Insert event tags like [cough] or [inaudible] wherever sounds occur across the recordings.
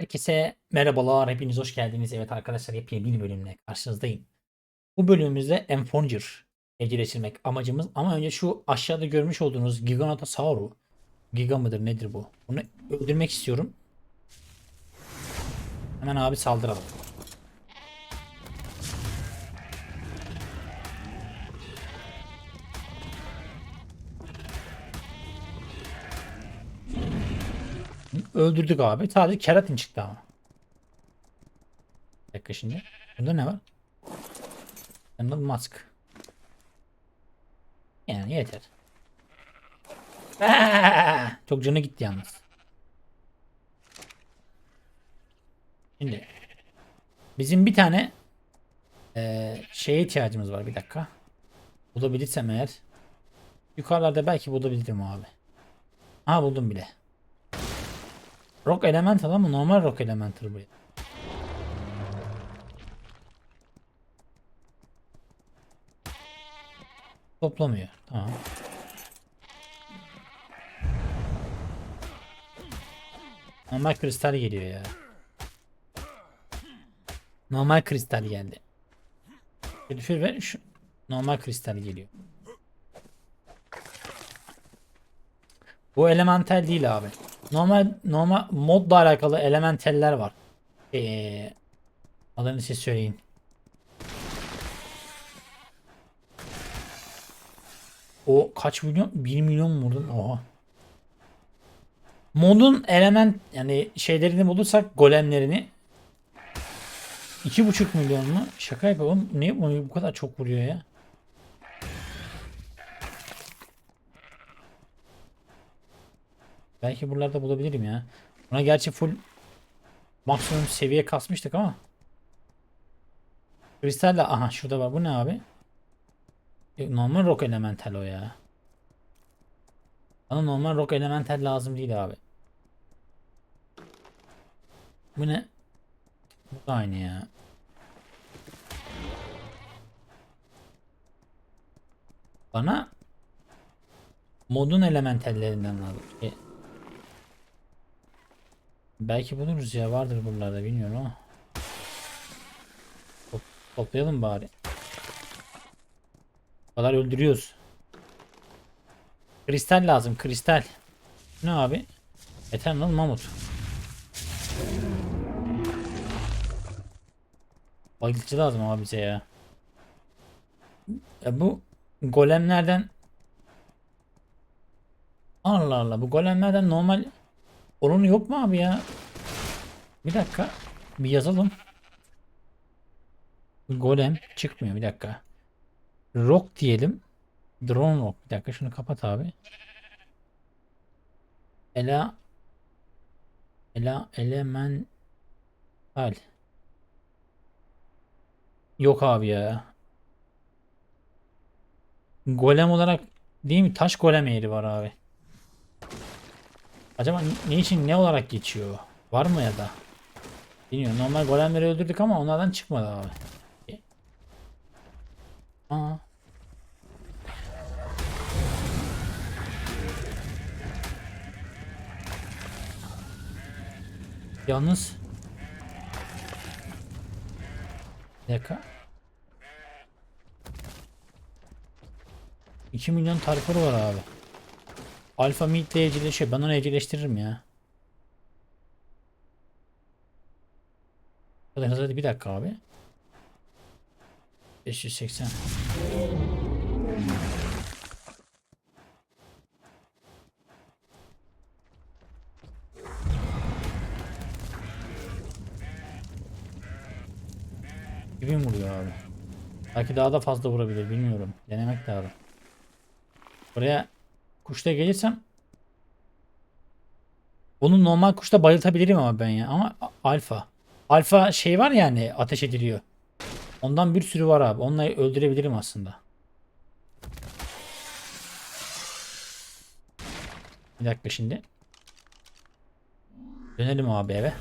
Herkese merhabalar, hepiniz hoş geldiniz. Evet arkadaşlar yepyeni bir bölümle karşınızdayım. Bu bölümümüzde Enfonger evcilleştirmek amacımız ama önce şu aşağıda görmüş olduğunuz Giganotosaurus Giga mıdır nedir bu? Bunu öldürmek istiyorum. Hemen abi saldıralım. Öldürdük abi. Sadece keratin çıktı ama. Bir dakika şimdi. Bunda ne var? Yanında mask. Yani yeter. Aa! [laughs] Çok canı gitti yalnız. Şimdi bizim bir tane eee şeye ihtiyacımız var bir dakika. Bulabilirsem eğer. Yukarılarda belki bulabilirim abi. Ha buldum bile. Rock Elemental ama normal Rock Elemental bu. Toplamıyor. Tamam. Normal kristal geliyor ya. Normal kristal geldi. Lütfen ver şu normal kristal geliyor. Bu elemental değil abi. Normal normal modla alakalı elementaller var. Ee, adını siz söyleyin. O kaç milyon? 1 milyon vurdun? Oha. Modun element yani şeylerini bulursak golemlerini 2,5 milyon mu? Şaka yapalım. Niye bu kadar çok vuruyor ya? Belki buralarda bulabilirim ya. Buna gerçi full maksimum seviye kasmıştık ama. Kristalle aha şurada var. Bu ne abi? Yok, normal rock elemental o ya. Bana normal rock elemental lazım değil abi. Bu ne? Bu da aynı ya. Bana modun elementallerinden lazım. Belki buluruz ya vardır buralarda bilmiyorum ama. Top, toplayalım bari. Bu kadar öldürüyoruz. Kristal lazım kristal. Ne abi? Eternal Mamut. Bayıltıcı lazım abi bize ya. Ya bu golemlerden Allah Allah bu golemlerden normal oranı yok mu abi ya? Bir dakika. Bir yazalım. Golem çıkmıyor bir dakika. Rock diyelim. Drone rock. Bir dakika şunu kapat abi. Ela Ela elemental. Yok abi ya. Golem olarak değil mi? Taş golem yeri var abi. Acaba ne için ne olarak geçiyor? Var mı ya da? Bilmiyorum. Normal golemleri öldürdük ama onlardan çıkmadı abi. Aa. Yalnız Bir dakika. 2 milyon tariförü var abi. Alfa Meat ile evcilleşiyor. Ben onu evcilleştiririm ya. Hadi bir dakika abi. 580. Gibi vuruyor abi? Belki daha da fazla vurabilir bilmiyorum. Denemek lazım. Buraya kuşta gelirsem bunu normal kuşta bayıltabilirim ama ben ya. Ama alfa. Alfa şey var yani ateş ediliyor. Ondan bir sürü var abi. Onları öldürebilirim aslında. Bir dakika şimdi. Dönelim abi eve.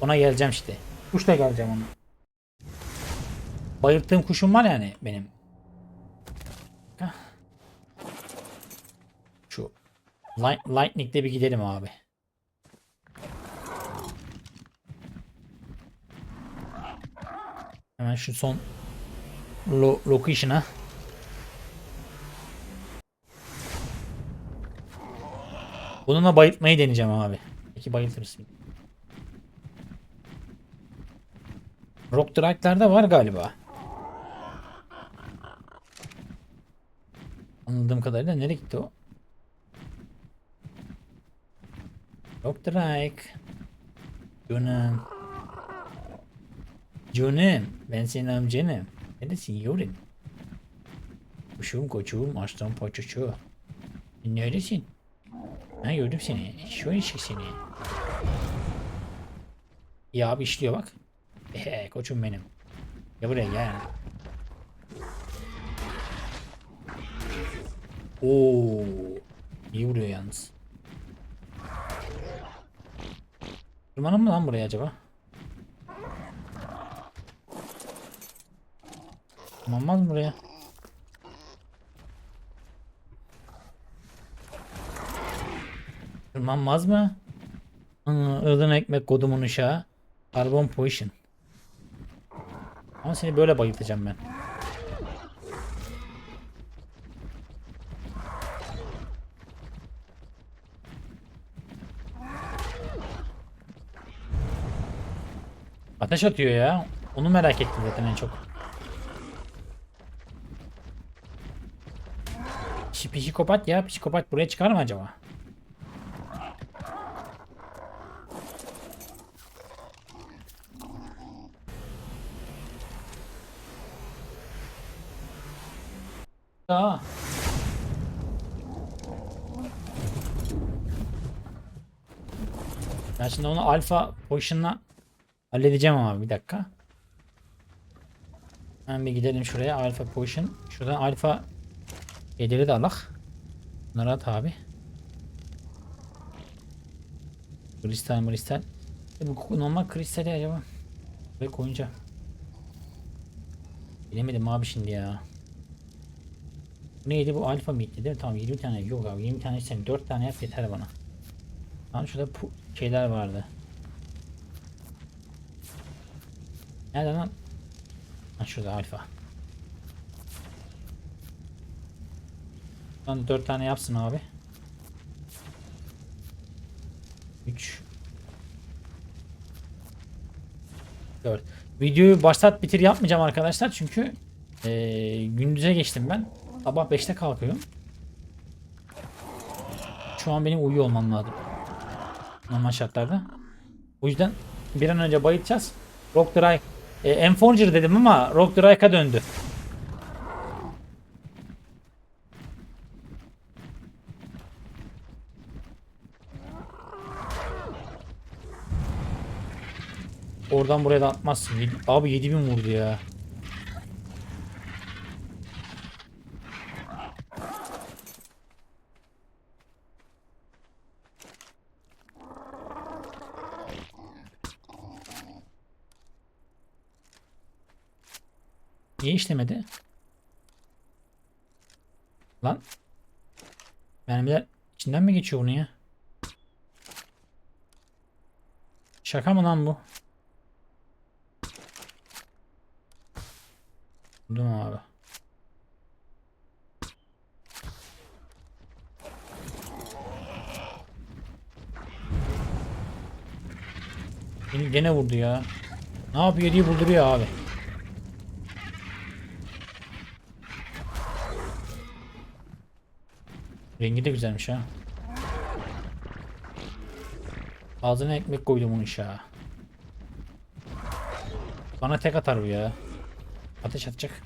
Ona geleceğim işte. Kuşla geleceğim ona. Bayılttığım kuşum var yani benim. Light, Lightning'le bir gidelim abi. Hemen şu son lo location'a. Bununla bayıltmayı deneyeceğim abi. Peki bayıltırız. Rock Drag'larda var galiba. Anladığım kadarıyla nereye gitti o? Drag. Canım. Canım. Ben senin amcanım. Neredesin yavrum? Kuşum koçum aslan paçoçu. Neredesin? Ha gördüm seni. Şöyle şey seni. Ya abi işliyor bak. Ehe koçum benim. Gel buraya gel. Oo. İyi vuruyor yalnız. Tırmanın mı lan buraya acaba? Tırmanmaz mı buraya? Tırmanmaz mı? Ilın ekmek kodumun uşağı. Karbon poison. Ama seni böyle bayıltacağım ben. Ateş atıyor ya. Onu merak ettim zaten en çok. Psikopat ya. Psikopat buraya çıkar mı acaba? Aa. Ben şimdi onu alfa potion'la halledeceğim abi bir dakika. Hemen bir gidelim şuraya alfa potion. Şuradan alfa şeyleri de alak. Bunları at abi. Kristal kristal. E bu normal kristali acaba? Buraya koyunca. Bilemedim abi şimdi ya. Bu neydi bu alfa mıydı değil mi? Tamam 20 tane yok abi 20 tane istemiyorum 4 tane yap yeter bana. Tamam şurada şeyler vardı. Nerede lan? Ha şurada alfa. Lan 4 tane yapsın abi. 3 4 Videoyu başlat bitir yapmayacağım arkadaşlar çünkü eee, gündüze geçtim ben. Sabah 5'te kalkıyorum. Şu an benim uyuyor olmam lazım. Normal şartlarda. O yüzden bir an önce bayılacağız. Rock Dry e, Enforger dedim ama Rock Dry'a döndü. Oradan buraya da atmazsın. Abi 7000 vurdu ya. Niye işlemedi? Lan. Mermiler içinden mi geçiyor bunu ya? Şaka mı lan bu? Buldum abi. Beni gene vurdu ya. Ne yapıyor diye bulduruyor abi. Rengi de güzelmiş ha. Ağzına ekmek koydum onun işe. Bana tek atar bu ya. Ateş atacak.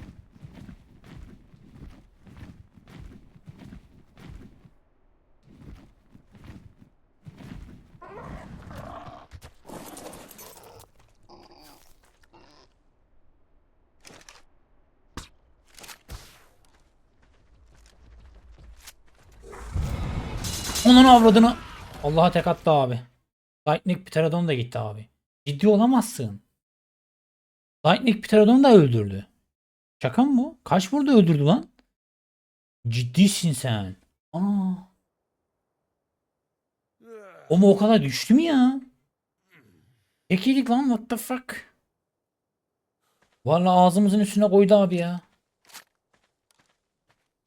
Onun avradını. Allah'a tek attı abi. Lightning Pterodon da gitti abi. Ciddi olamazsın. Lightning Pterodon da öldürdü. Şaka mı bu? Kaç vurdu öldürdü lan? Ciddisin sen. Aa. O mu o kadar düştü mü ya? Tekiydik lan what the fuck? Vallahi ağzımızın üstüne koydu abi ya.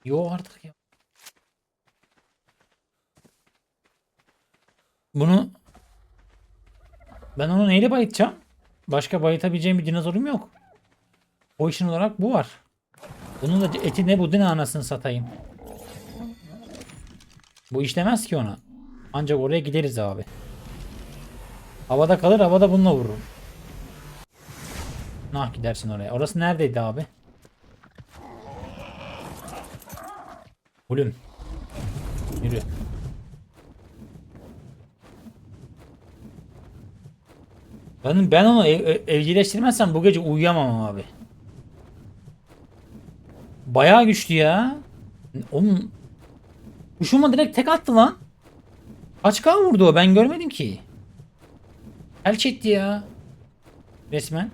Yo artık ya. Bunu ben onu neyle bayıtacağım? Başka bayıtabileceğim bir dinozorum yok. O işin olarak bu var. Bunun da eti ne bu ne anasını satayım. Bu işlemez ki ona. Ancak oraya gideriz abi. Havada kalır havada bununla vururum. Nah gidersin oraya. Orası neredeydi abi? Oğlum. Yürü. Ben, ben onu ev, ev- evcilleştirmezsem bu gece uyuyamam abi. Bayağı güçlü ya. Onun kuşuma direkt tek attı lan. Kaç K vurdu o ben görmedim ki. Elç etti ya. Resmen.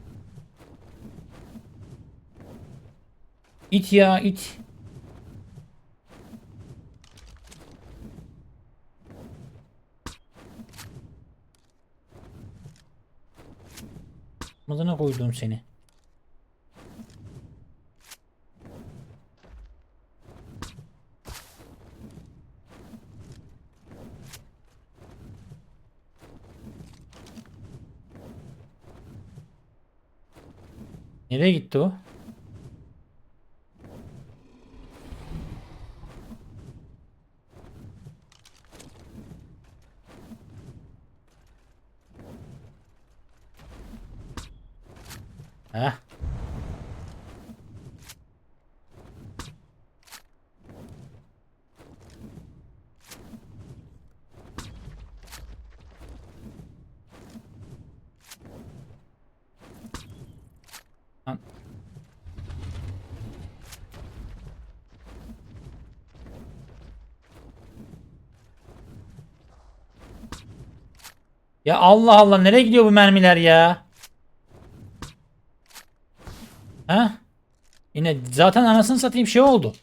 İt ya it. Madına koydum seni. Nereye gitti o? Heh. Lan. Ya Allah Allah nereye gidiyor bu mermiler ya? Ha? Yine zaten anasını satayım şey oldu.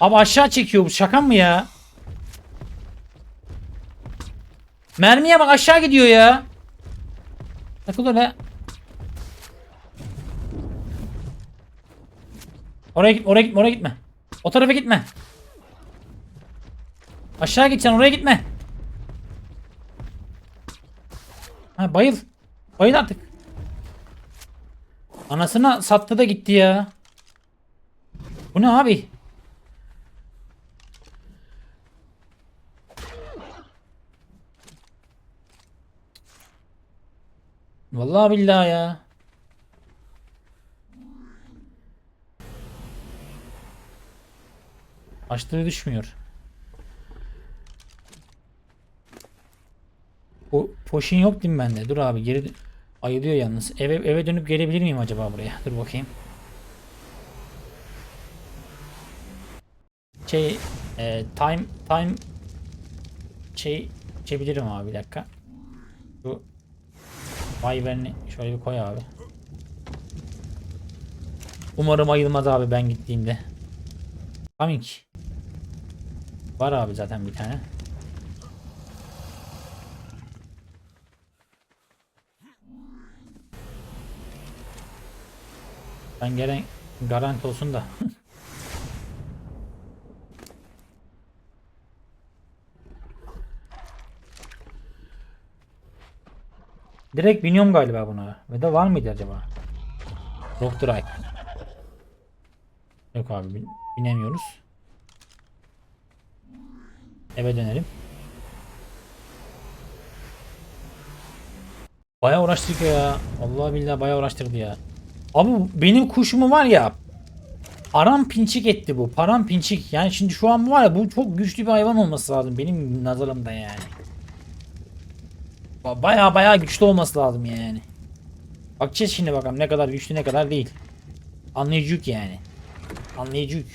Abi aşağı çekiyor bu şaka mı ya? Mermiye bak aşağı gidiyor ya. Takıl öyle. Oraya git, oraya gitme, oraya gitme. O tarafa gitme. Aşağı gideceksin, oraya gitme. Ha bayıl. Bayıl artık. Anasına sattı da gitti ya. Bu ne abi? Vallahi billahi ya. Açtığı düşmüyor. O poşin yok değil mi bende? Dur abi geri ayılıyor yalnız. Eve eve dönüp gelebilir miyim acaba buraya? Dur bakayım. Şey e, time time şey çebilirim abi bir dakika. Bu Wyvern'i şöyle bir koy abi. Umarım ayılmaz abi ben gittiğimde. Coming. Var abi zaten bir tane. Ben gelen garanti olsun da. [laughs] Direkt biniyorum galiba buna. Ve de var mıydı acaba? Rock Drive. Yok abi bin- binemiyoruz. Eve dönelim. Bayağı uğraştık ya. Allah billahi bayağı uğraştırdı ya. Abi benim kuşumu var ya param pinçik etti bu. Param pinçik. Yani şimdi şu an var ya bu çok güçlü bir hayvan olması lazım benim nazarımda yani. Ba- Baya baya güçlü olması lazım yani. Bakacağız şimdi bakalım ne kadar güçlü ne kadar değil. Anlayıcık yani. Anlayıcık.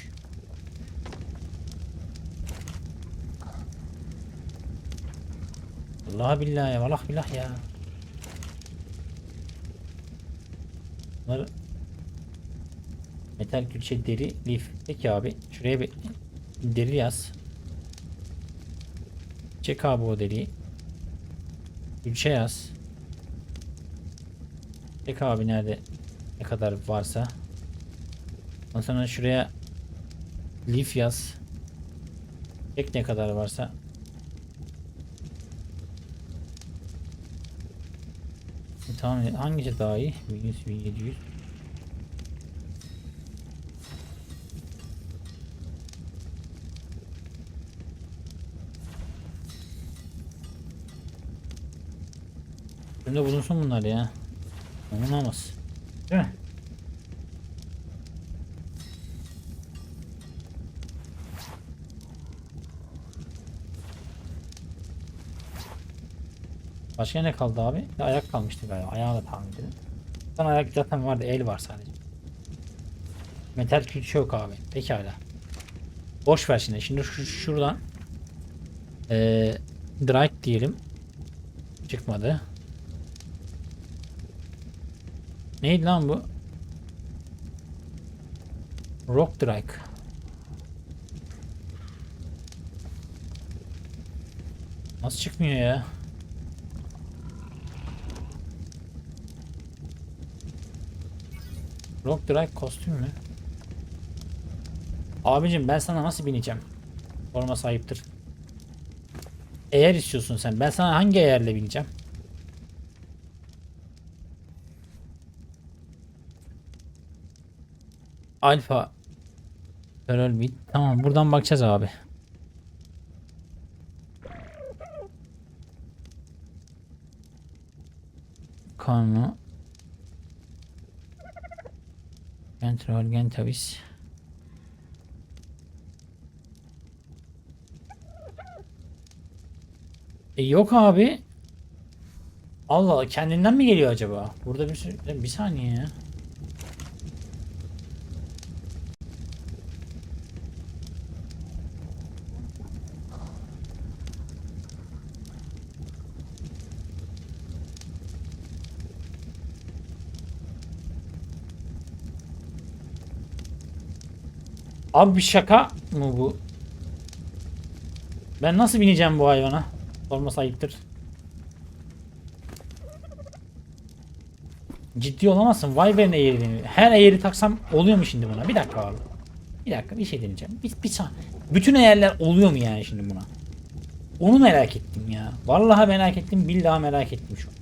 Allah billahi valah billah ya. Bunları metal külçe deri lif. Peki abi şuraya bir deri yaz. Çek abi o deriyi. Külçe yaz. Çek abi nerede ne kadar varsa. Ondan sonra şuraya lif yaz. Çek ne kadar varsa. E, Tamam hangisi daha iyi? 1100 1700. Şimdi bulunsun bunlar ya. Olmaz. Değil mi? Başka ne kaldı abi? Bir ayak kalmıştı galiba. Ayağı da tahmin edelim. Sen ayak zaten vardı. El var sadece. Metal külçe yok abi. Pekala. Boş ver şimdi. Şimdi şu, şuradan eee Drake diyelim. Çıkmadı. Neydi lan bu? Rock Drake. Nasıl çıkmıyor ya? Rock Drake kostüm mü? Abicim ben sana nasıl bineceğim? Forma sahiptir. Eğer istiyorsun sen. Ben sana hangi eğerle bineceğim? Alfa Terör bit. Tamam buradan bakacağız abi. Kanu Control Gentavis E yok abi. Allah Allah kendinden mi geliyor acaba? Burada bir sürü- bir saniye ya. Abi bir şaka mı bu? Ben nasıl bineceğim bu hayvana? Sorması ayıptır. Ciddi olamazsın. Vay be ne eğri. Her eğri taksam oluyor mu şimdi buna? Bir dakika abi. Bir dakika bir şey deneyeceğim. Bir, bir saniye. Bütün eğerler oluyor mu yani şimdi buna? Onu merak ettim ya. Vallahi merak ettim. Billahi merak ettim şu an.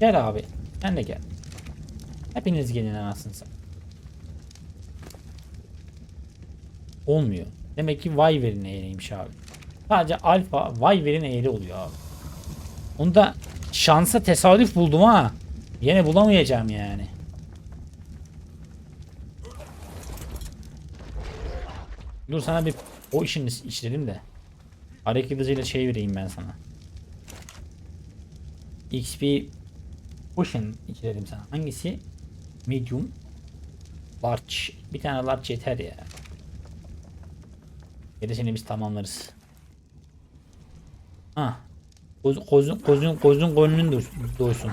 Gel abi. Sen de gel. Hepiniz gelin anasını satayım. Olmuyor. Demek ki Wyvern eğriymiş abi. Sadece alfa Wyvern eğri oluyor abi. Onu da şansa tesadüf buldum ha. Yine bulamayacağım yani. Dur sana bir o işini işledim de. Hareket hızıyla şey vereyim ben sana. XP Potion içerim sana. Hangisi? Medium. Large. Bir tane large yeter ya. Gerisini biz tamamlarız. Ha. Koz, kozun kozun kozun doysun- doysun.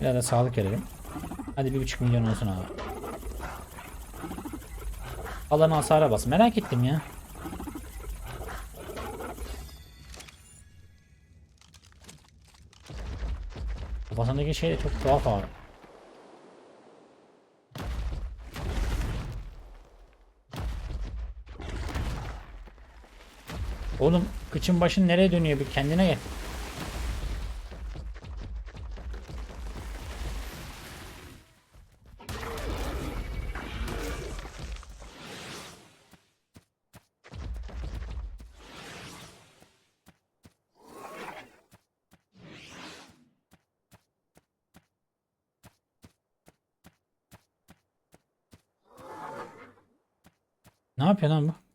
Biraz da sağlık verelim. Hadi bir buçuk milyon olsun abi. Alanı hasara bas. Merak ettim ya. Kafasındaki şey de çok tuhaf abi. Oğlum kıçın başın nereye dönüyor bir kendine gel. Ne yapıyor lan bu?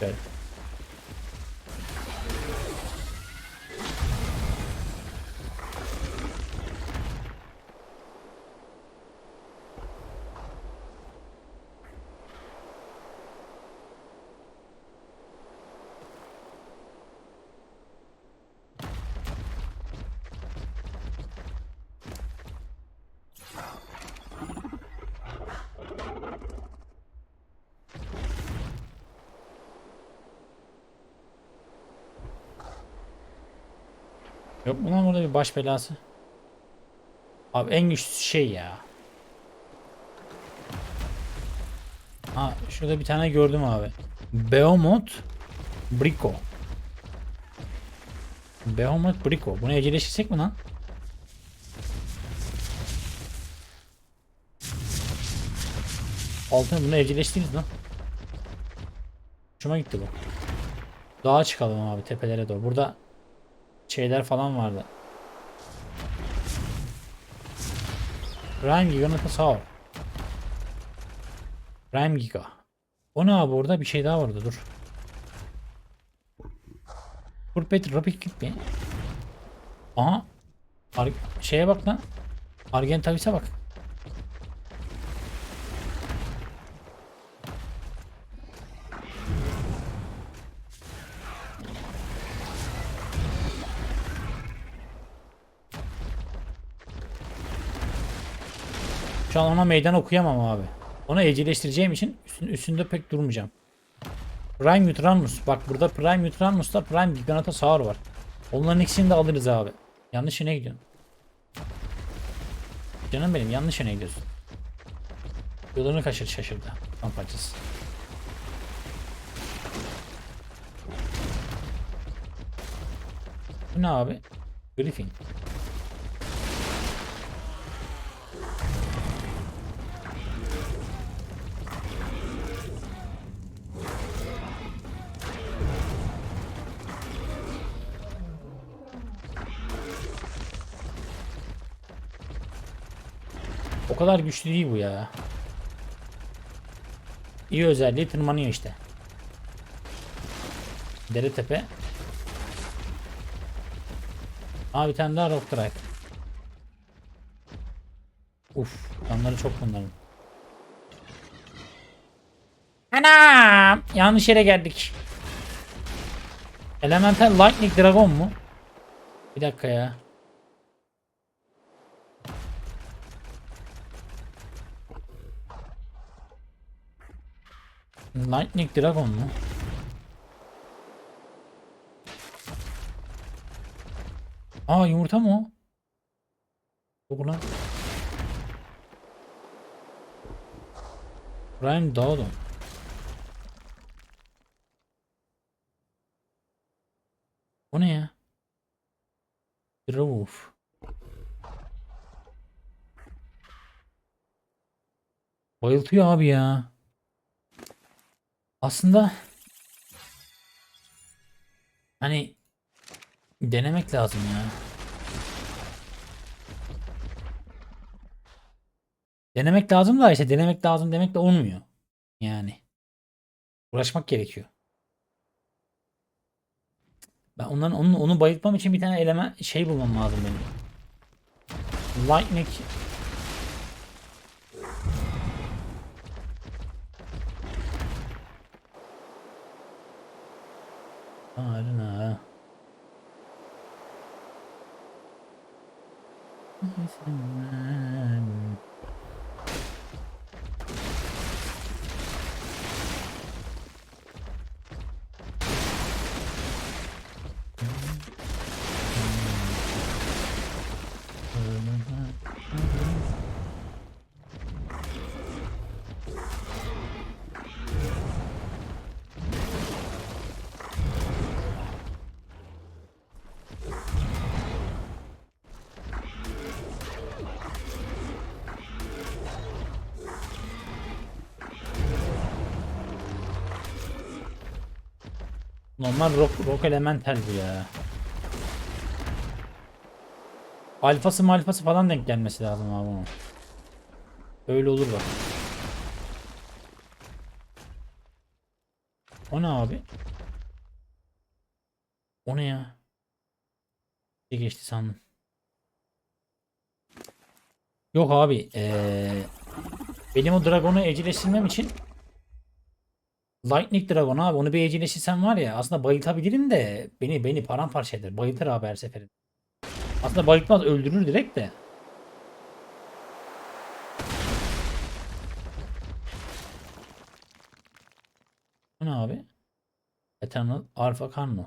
Güzel. Yok mu lan burada bir baş belası? Abi en güçlüsü şey ya. Ha şurada bir tane gördüm abi. Behemoth Brico. Behemoth Brico. Bunu evcilleştirsek mi lan? Altına bunu evcilleştiniz lan. Hoşuma gitti bu. Dağa çıkalım abi tepelere doğru. Burada şeyler falan vardı. Prime Giga nasıl sağ ol. Prime Giga. O ne abi orada bir şey daha vardı dur. Purpet Rapid Kit mi? Aha. Ar şeye bak lan. Argentavis'e bak. An ona meydan okuyamam abi. Onu evcilleştireceğim için üstün, üstünde pek durmayacağım. Prime Uranus. Bak burada Prime Uranus'ta Prime Giganotosaur var. Onların ikisini de alırız abi. Yanlış yöne gidiyorsun. Canım benim yanlış yöne gidiyorsun. Yolunu kaçır şaşırdı. Tam parçası. Bu ne abi? Griffin. Kadar güçlü değil bu ya. İyi özelliği tırmanıyor işte. Dere tepe. Aa bir tane daha rock drive. Uf, canları çok bunların. Anam! Yanlış yere geldik. Elemental Lightning Dragon mu? Bir dakika ya. Lightning Dragon mu? Aa yumurta mı o? Yok lan. Prime Dawdon. O ne ya? Wolf. Bayıltıyor abi ya. Aslında hani denemek lazım ya. Denemek lazım da işte denemek lazım demek de olmuyor. Yani uğraşmak gerekiyor. Ben onların onu, onu bayıltmam için bir tane eleman şey bulmam lazım benim. Lightning Oh, I don't know. Normal rock, rock elemental bu ya. Alfası malfası falan denk gelmesi lazım abi bunun. Öyle olur bak. O ne abi? O ne ya? Bir geçti sandım. Yok abi. Ee, benim o dragonu evcilleştirmem için Lightning Dragon abi onu bir evcilleştirsem var ya aslında bayıltabilirim de beni beni paramparça eder. Bayıltır abi her seferinde. Aslında bayıltmaz öldürür direkt de. Ne abi? Eternal Alpha Carno.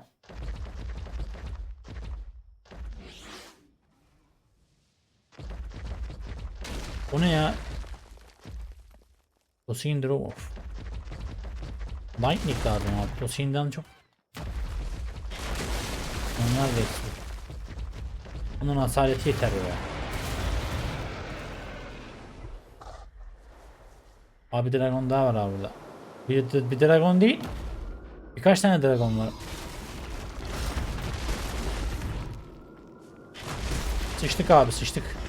O ne ya? Tosin Drove. Lightning lazım abi. Tosin'den çok. Onlar da eksik. Onun hasareti yeter ya. Abi dragon daha var abi burada. Bir, bir dragon değil. Birkaç tane dragon var. Sıçtık abi sıçtık.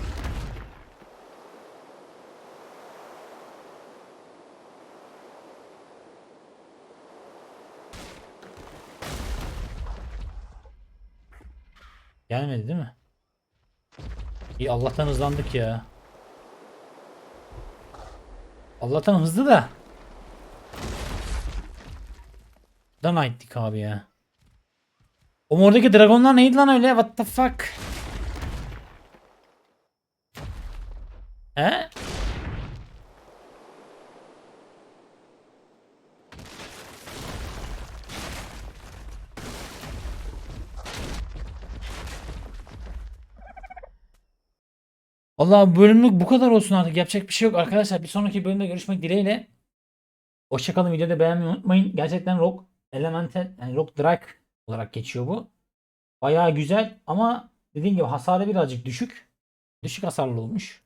Gelmedi değil mi? İyi Allah'tan hızlandık ya. Allah'tan hızlı da. Dan aittik abi ya. O oradaki dragonlar neydi lan öyle? What the fuck? Allah bölümlük bu kadar olsun artık. Yapacak bir şey yok arkadaşlar. Bir sonraki bölümde görüşmek dileğiyle. Hoşçakalın. Videoda beğenmeyi unutmayın. Gerçekten Rock Elemental yani Rock Drag olarak geçiyor bu. Bayağı güzel ama dediğim gibi hasarı birazcık düşük. Düşük hasarlı olmuş.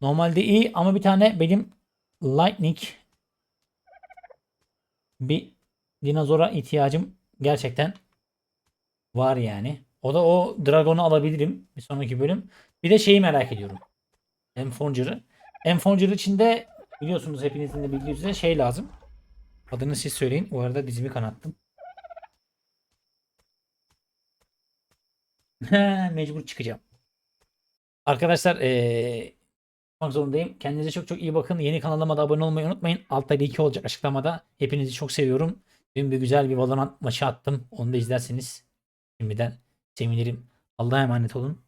Normalde iyi ama bir tane benim Lightning bir dinozora ihtiyacım gerçekten var yani. O da o Dragon'u alabilirim bir sonraki bölüm. Bir de şeyi merak ediyorum. Enfonger'ı. Enfonger içinde biliyorsunuz hepinizin de bildiği üzere şey lazım. Adını siz söyleyin. O arada dizimi kanattım. [laughs] Mecbur çıkacağım. Arkadaşlar ee, çıkmak zorundayım. Kendinize çok çok iyi bakın. Yeni kanalıma da abone olmayı unutmayın. Altta linki olacak açıklamada. Hepinizi çok seviyorum. Dün bir güzel bir Valorant maçı attım. Onu da izlerseniz şimdiden sevinirim. Allah'a emanet olun.